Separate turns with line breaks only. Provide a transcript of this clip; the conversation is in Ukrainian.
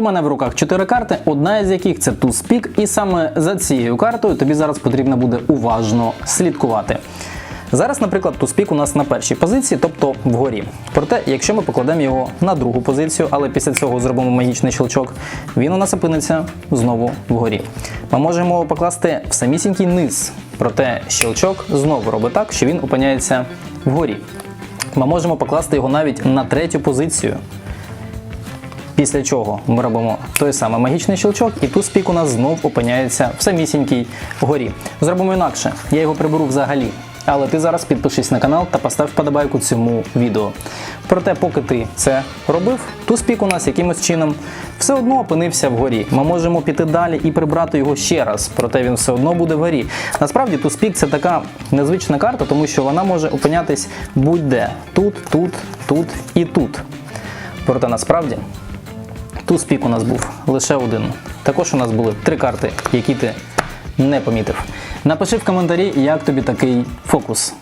У мене в руках 4 карти, одна із яких це туз пік, і саме за цією картою тобі зараз потрібно буде уважно слідкувати. Зараз, наприклад, туспік у нас на першій позиції, тобто вгорі. Проте, якщо ми покладемо його на другу позицію, але після цього зробимо магічний щелчок, він у нас опиниться знову вгорі. Ми можемо його покласти в самісінький низ, проте щелчок знову робить так, що він опиняється вгорі. Ми можемо покласти його навіть на третю позицію. Після чого ми робимо той самий магічний щелчок, і тут спік у нас знов опиняється в самісінькій горі. Зробимо інакше, я його приберу взагалі. Але ти зараз підпишись на канал та постав вподобайку цьому відео. Проте, поки ти це робив, туспік у нас якимось чином все одно опинився вгорі. Ми можемо піти далі і прибрати його ще раз, проте він все одно буде вгорі. Насправді, туспік це така незвична карта, тому що вона може опинятись будь-де. Тут, тут, тут і тут. Проте насправді Туз пік у нас був лише один. Також у нас були три карти, які ти не помітив. Напиши в коментарі, як тобі такий фокус.